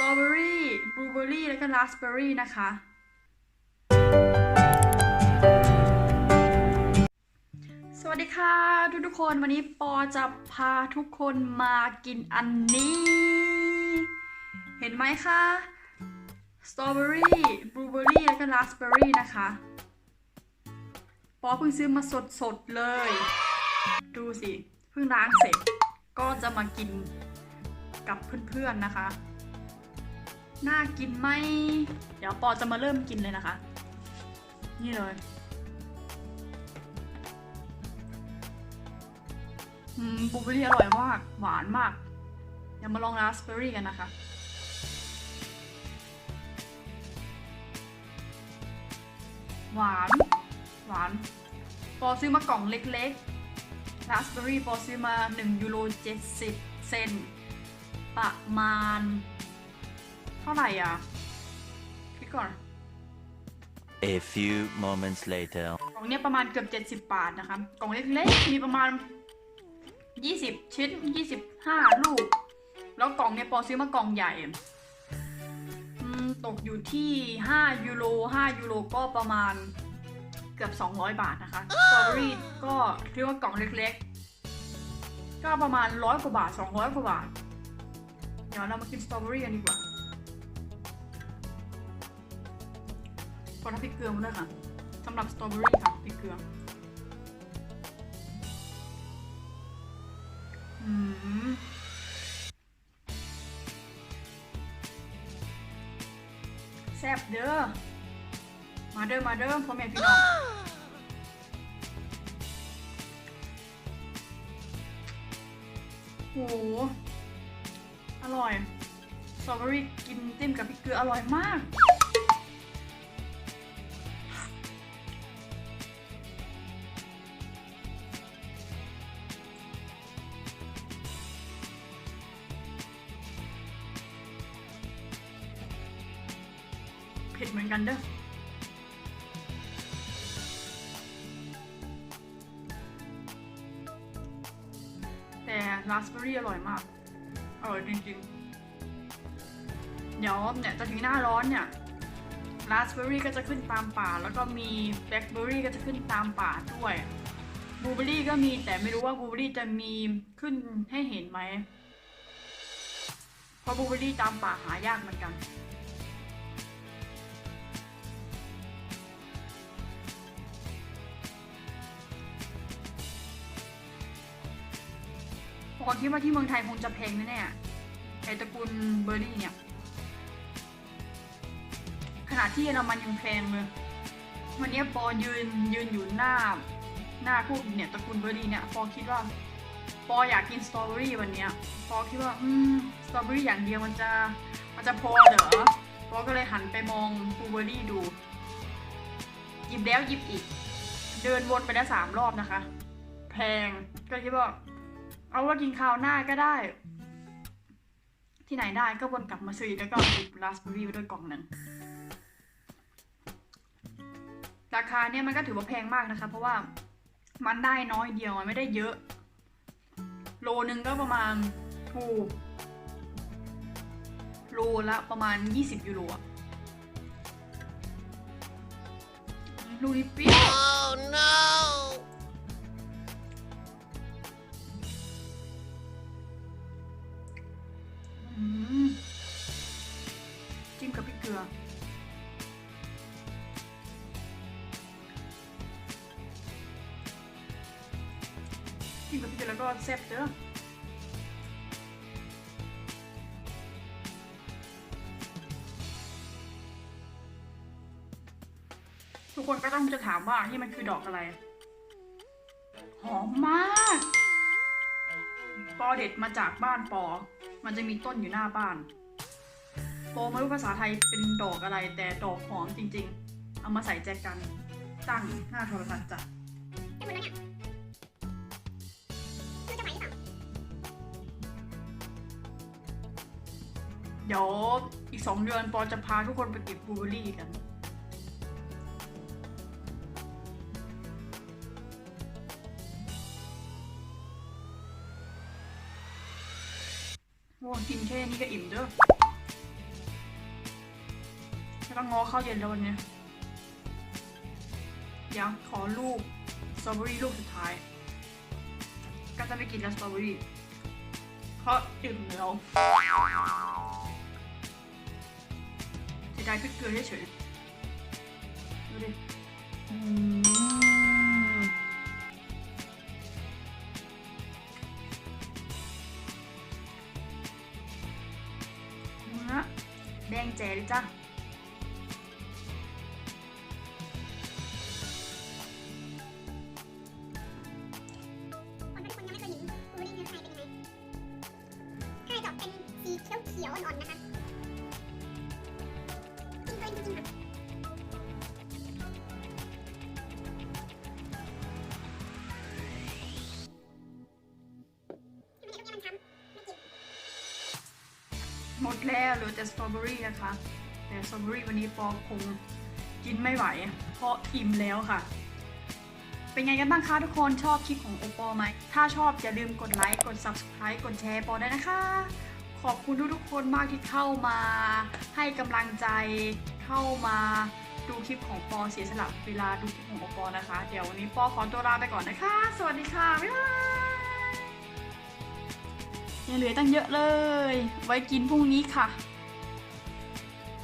ตรอเบอรี่บลูเบอรี่แล้วก็ราสเบอรี่นะคะ สวัสดีค่ะ ทุกทุกคนวันนี้ปอจะพาทุกคนมากินอันนี้ เห็นไหมคะสตรอเบอรี่บลูเบอรี่แล้วก็ราสเบอรี่นะคะ ปอเพิ่งซื้อมาสดๆเลย ดูสิ เพิ่งล้างเสร็จ ก็จะมากินกับเพื่อนๆนะคะ น่ากินไหม เดี๋ยวปอจะมาเริ่มกินเลยนะคะ นี่เลย อืมบลูเบอรี่อร่อยมาก หวานมาก เดี๋ยวมาลองราสเบอรี่กันนะคะ หวาน หวาน ปอซื้อมากล่องเล็กๆ ราสเบอรี่ปอซื้อมา 1 ยูโร 70 เซน ประมาณ ท่าไหร่อะคิดก่อน A few moments later. กล่องเนี้ยประมาณเกือบ70บาทนะคะกล่องเล็กๆ มีประมาณ20ชิ้น25ลูก แล้วกล่องเนี้ยปอซื้อมากล่องใหญ่อืมตกอยู่ที่ 5 ยูโร 5 ยูโรก็ประมาณเกือบ 200 บาทนะคะสตรอเบอรี่ก็เรียกว่ากล่องเล็กๆ ก็ประมาณ100กว่าบาท 200 กว่าบาท เดี๋ยวเรามากินสตรอเบอรี่กันดีกว่า อน้ำพริกเกลือมาด้วยค่ะสำหรับสตรอเบอรี่ค่ะพริกเกลืออืมแซ่บเด้อ มาเด้อ มาเด้อพ่อแม่พี่น้องโห อร่อย สตรอเบอรี่กินจิ้มกับพริกเกลืออร่อยมาก เผ็ดเหมือนกันเด้อแต่ราสเบอรี่อร่อยมาก อร่อยจริงๆ เดี๋ยวเนี่ยจะถึงหน้าร้อนเนี่ยราสเบอรี่ก็จะขึ้นตามป่า แล้วก็มีแบล็คเบอรี่ก็จะขึ้นตามป่าด้วยบลูเบอรี่ก็มีแต่ไม่รู้ว่าบลูเบอรี่จะมีขึ้นให้เห็นไหม เพราะบลูเบอรี่ตามป่าหายากเหมือนกัน ปอคิดว่าที่เมืองไทยคงจะแพงแน่ๆไอตระกูลเบอร์รี่เนี่ย ขนาดที่เยอรมันยังแพงเลย วันนี้ปอยืนยืนอยู่หน้า หน้าพวกเนี่ยตระกูลเบอร์รี่เนี่ย ปอคิดว่า ปออยากกินสตรอเบอรี่วันเนี้ย ปอคิดว่า อืม สตรอเบอรี่อย่างเดียวมันจะ มันจะพอเหรอ ปอก็เลยหันไปมองบลูเบอร์รี่ดู หยิบแล้วหยิบอีก เดินวนไปได้สามรอบนะคะ แพง ก็คิดว่า เอาว่ากินข้าวหน้าก็ได้ ที่ไหนได้ก็วนกลับมาซื้อแล้วก็หยิบราสเบอรี่ไปด้วยกล่องหนึ่งราคาเนี่ยมันก็ถือว่าแพงมากนะคะ เพราะว่ามันได้น้อยเดียวมันไม่ได้เยอะ โลนึงก็ประมาณถูกโลละประมาณ 20 ยูโรอะลูกนิเปรี้ยว Oh no! ิมกับพริกเลือแล้วก็แซ่บเด้อทุกคนก็ต้องจะถามว่านี่มันคือดอกอะไร หอมมาก ปอเด็ดมาจากบ้านปอ มันจะมีต้นอยู่หน้าบ้านปอไม่รู้ภาษาไทยเป็นดอกอะไร แต่ดอกหอมจริง ๆ เอามาใส่แจกันตั้งหน้าโทรศัพท์จ้ะ เดี๋ยวอีกสองเดือนปอจะพาทุกคนไปเก็บบลูเบอรี่กันโอ้กินแค่นี้ก็อิ่มเด้อก็งอข้าวเย็นแล้ววันเนี้ยเดี๋ยวขอลูกสตรอเบอรี่ลูกสุดท้าย ก็จะไม่กินแล้วสตรอเบอรี่เพราะดื่มแล้ว จะได้พริกเกลือเฉยๆดูดิอืมเนื้อแดงแจ๋เลยจ้ะคนทุกคนยังไม่เคยเห็นบลูเบอร์รี่เนื้อไทยเป็นยังไงข้างในจะออกเป็นสีเขียวเขียวๆอ่อนๆนะคะ หมดแล้วเหลือแต่สตรอเบอรี่นะคะ แต่สตรอเบอรี่วันนี้ปอคงกินไม่ไหว เพราะอิ่มแล้วค่ะ เป็นไงกันบ้างคะทุกคนชอบคลิปของโอปอไหม ถ้าชอบอย่าลืมกดไลค์ กด subscribe กดแชร์ปอได้นะคะ ขอบคุณทุกๆคนมากที่เข้ามาให้กำลังใจ เข้ามาดูคลิปของปอเสียสละเวลาดูคลิปของอปอนะคะ เดี๋ยววันนี้ปอขอตัวลาไปก่อนนะคะ สวัสดีค่ะบ๊ายบายยังเหลือตั้งเยอะเลย ไว้กินพรุ่งนี้ค่ะ